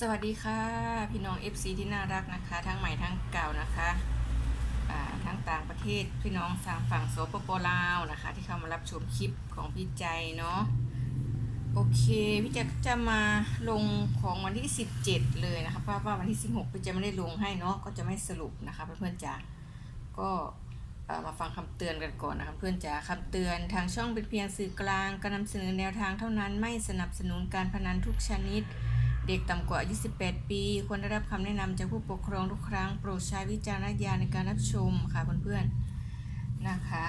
สวัสดีค่ะ พี่น้อง FC ที่น่ารักนะคะ ทั้งใหม่ทั้งเก่านะคะทั้งต่างประเทศพี่น้องทางฝั่งโสปโปลาวนะคะ ที่เข้ามารับชมคลิปของพี่ใจเนาะโอเคพี่ใจก็จะมาลงของวันที่ 17 เลยนะคะเพราะว่าวันที่ 16พี่ใจไม่ได้ลงให้เนาะก็จะไม่สรุปนะคะเพื่อนๆจ๋าก็มาฟังคำเตือนกันก่อนนะคะเพื่อนจ๋าคำเตือนทางช่องเป็นเพียงสื่อกลางการนำเสนอแนวทางเท่านั้นไม่สนับสนุนการพนันทุกชนิด เด็กต่ำกว่าอายุ 18 ปี ควรได้รับคำแนะนำจากผู้ปกครองทุกครั้ง โปรดใช้วิจารณญาณในการรับชมค่ะเพื่อนๆนะคะ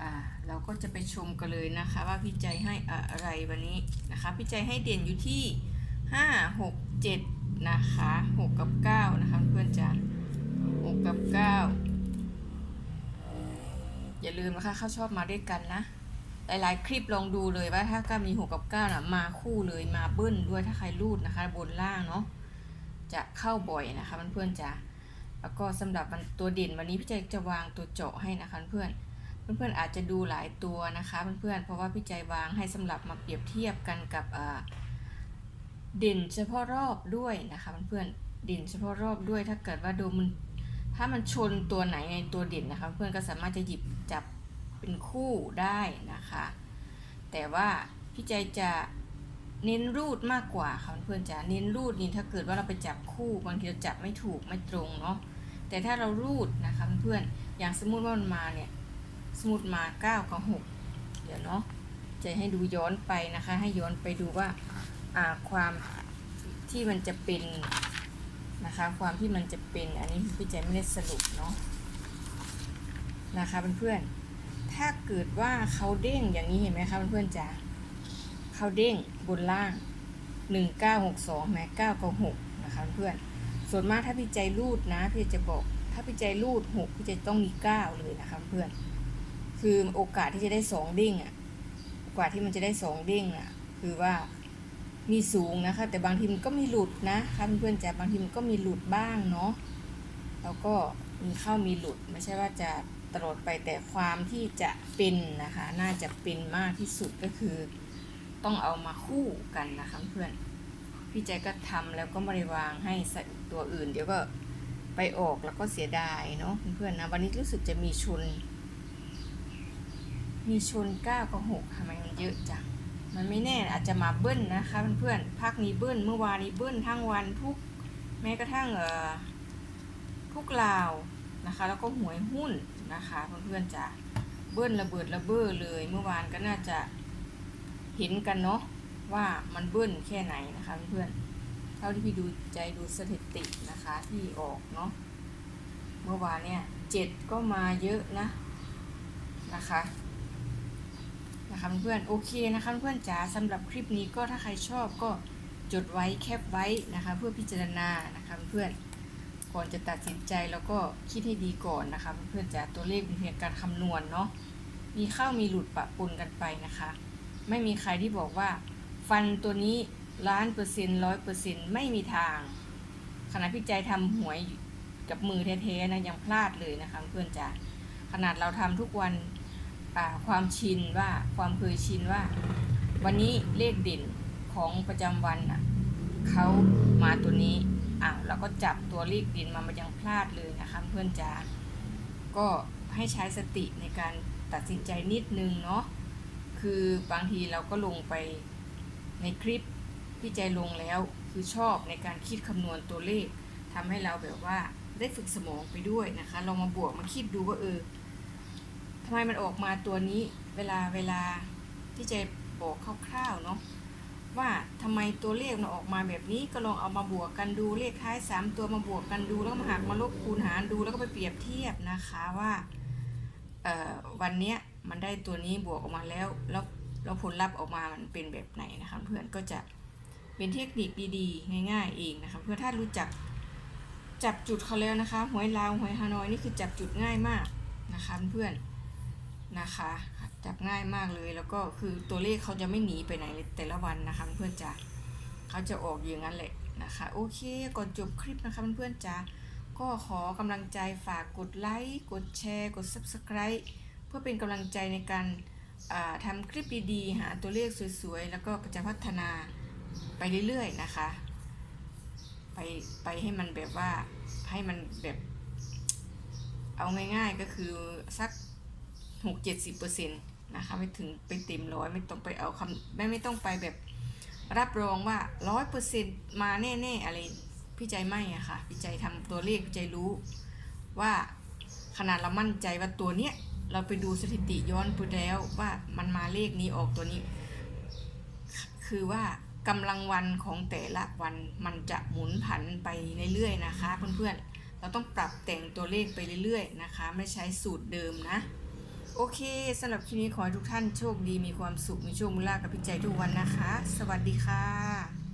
อ่าเราก็จะไปชมกันเลยนะคะ ว่าพี่ใจให้อะไรวันนี้นะคะพี่ใจให้เด่นอยู่ที่ 5 6 7 นะคะ 6 กับ 9 นะคะเพื่อนจ้ะ6กับ 9 อย่าลืมนะคะเข้าชอบมาด้วยกันนะ หลายๆ คลิปลองดูเลยว่าถ้าก็มีหกกับเก้าน่ะมาคู่เลยมาเบิ้ลด้วยถ้าใครรูดนะคะ บนล่างเนาะจะเข้าบ่อยนะคะเพื่อนๆจ้ะแล้วก็สำหรับตัวเด่นวันนี้พี่ใจจะวางตัวเจาะให้นะคะเพื่อนเพื่อนๆอาจจะดูหลายตัวนะคะเพื่อนๆเพราะว่าพี่ใจวางให้สำหรับมาเปรียบเทียบกันกับเด่นเฉพาะรอบด้วยนะคะเพื่อนๆเด่นเฉพาะรอบด้วยถ้าเกิดว่าดูมันถ้ามันชนตัวไหนในตัวเด่นนะคะ เพื่อนก็สามารถจะหยิบจับ เป็นคู่ได้นะคะ แต่ว่าพี่ใจจะเน้นรูดมากกว่าค่ะเพื่อนๆจะเน้นรูดนี่ถ้าเกิดว่าเราไปจับคู่บางทีเราจับไม่ถูกไม่ตรงเนาะแต่ถ้าเรารูดนะคะเพื่อนอย่างสมมุติว่ามันมาเนี่ยสมมติมา9กับ6เดี๋ยวเนาะจะให้ดูย้อนไปนะคะ ให้ย้อนไปดูว่าอ่าความที่มันจะเป็นนะคะ ความที่มันจะเป็นอันนี้พี่ใจไม่ได้สรุปเนาะนะคะเพื่อนๆ ถ้าเกิดว่าเขาเด้งอย่างนี้เห็นไหมคะเพื่อนๆจ๋าเขาเด้งบนล่าง 1962แม้9กับ6นะคะเพื่อนส่วนมากถ้าพี่ใจรูดนะพี่จะบอก ถ้าพี่ใจรูด 6 พี่ใจต้องมี 9 เลยนะคะเพื่อนคือโอกาสที่จะได้ 2 เด้งอะโอกาที่มันจะได้ 2 เด้งอะคือว่ามีสูงนะคะ แต่บางทีมันก็มีหลุดนะคะเพื่อนๆจ๋าบางทีมันก็มีหลุดบ้างเนาะแล้วก็มีเข้ามีหลุดไม่ใช่ว่าจะ ตลอดไปแต่ความที่จะเป็นนะคะ น่าจะเป็นมากที่สุดก็คือ ต้องเอามาคู่กันนะคะเพื่อนพี่ใจก็ทำแล้วก็ไม่ได้วางให้ใส่ตัวอื่น เดี๋ยวก็ไปออกแล้วก็เสียดายเนาะเพื่อนๆนะวันนี้รู้สึกจะมีชน มีชนเก้ากับหกทำไมมันเยอะจังมันไม่แน่อาจจะมาเบิ้ลนะคะเพื่อนๆพักนี้เบิ้ลเมื่อวานนี้เบิ้ลทั้งวันทุกแม้กระทั่งเอ่อทุกลาวนะคะ แล้วก็หวยหุ้น นะคะเพื่อนๆจะเบิ้ลระเบิดระเบ้อเลย เมื่อวานก็น่าจะเห็นกันเนาะว่ามันเบิ้ลแค่ไหนนะคะเพื่อนๆเท่าที่พี่ดูใจดูสถิตินะคะที่ออกเนาะเมื่อวานเนี่ยเจ็ดก็มาเยอะนะนะคะนะคะเพื่อนโอเคนะคะเพื่อนจ๋าสำหรับคลิปนี้ก็ถ้าใครชอบก็จดไว้แคปไว้นะคะ เพื่อพิจารณานะคะเพื่อน ก่อนจะตัดสินใจแล้วก็คิดให้ดีก่อนนะคะ เพื่อนๆจะตัวเลขเป็นเพียงการคำนวณเนาะมีเข้ามีหลุดปะปนกันไปนะคะ ไม่มีใครที่บอกว่า ฟันตัวนี้ล้านเปอร์เซ็นต์ร้อยเปอร์เซ็นต์ไม่มีทางขณะพี่ใจทำหวยกับมือแท้ๆนะยังพลาดเลยนะคะ เพื่อนจ๋าขนาดเราทำทุกวันความชินว่าความเคยชินว่า วันนี้เลขเด่นของประจำวันอะเขามาตัวนี้ ก็จับตัวเลขดินมามันยังพลาดเลยนะคะเพื่อนจ๋าก็ให้ใช้สติในการตัดสินใจนิดนึงเนาะคือบางทีเราก็ลงไปในคลิปที่ใจลงแล้วคือชอบในการคิดคำนวณตัวเลขทำให้เราแบบว่าได้ฝึกสมองไปด้วยนะคะลองมาบวกมาคิดดูว่าเออทำไมมันออกมาตัวนี้เวลาเวลาที่ใจบอกคร่าวๆเนาะ ว่าทำไมตัวเลขมันออกมาแบบนี้ก็ลองเอามาบวกกันดูเลขท้าย 3 ตัวมาบวกกันดู แล้วมาหักมาลบคูณหารดูแล้วก็ไปเปรียบเทียบนะคะว่าวันนี้มันได้ตัวนี้บวกออกมาแล้วแล้วแล้วผลลัพธ์ออกมามันเป็นแบบไหนนะคะเพื่อนก็จะเป็นเทคนิคดีๆ ง่ายๆเองนะคะเพื่อถ้ารู้จักจับจุดเขาแล้วนะคะหวยลาวหวยฮานอยนี่คือจับจุดง่ายมากนะคะเพื่อนนะคะ จับง่ายมากเลยแล้วก็คือตัวเลขเขาจะไม่หนีไปไหนเลยแต่ละวันนะคะเพื่อนจ๋าเขาจะออกอย่างนั้นแหละนะคะโอเคก่อนจบคลิปนะคะเพื่อนๆจ๋าก็ขอกำลังใจฝากกดไลค์กดแชร์กด Subscribe เพื่อเป็นกำลังใจในการอ่าทำคลิปดีๆ หาตัวเลขสวยๆ แล้วก็จะพัฒนาไปเรื่อยๆนะคะ ไปไปให้มันแบบว่าให้มันแบบเอาง่ายๆก็คือสักหกเจ็ดสิบเปอร์เซ็นต์ นะคะ ไม่ถึงไปเต็มร้อยไม่ต้องไปเอาคำไม่ไม่ต้องไปแบบรับรองว่าร้อยเปอร์เซ็นต์มาแน่ๆอะไรพี่ใจไม่อะค่ะพี่ใจทำตัวเลขพี่ใจรู้ว่าขนาดเรามั่นใจว่าตัวเนี้ยเราไปดูสถิติย้อนไปแล้วว่ามันมาเลขนี้ออกตัวนี้ คือว่ากำลังวันของแต่ละวันมันจะหมุนผันไปเรื่อยๆนะคะ เพื่อนๆเราต้องปรับแต่งตัวเลขไปเรื่อยๆนะคะ ไม่ใช้สูตรเดิมนะ โอเคสำหรับคลิปนี้ขอให้ทุกท่านโชคดีมีความสุขมีโชคมีลาภกับพี่ใจทุกวันนะคะ สวัสดีค่ะ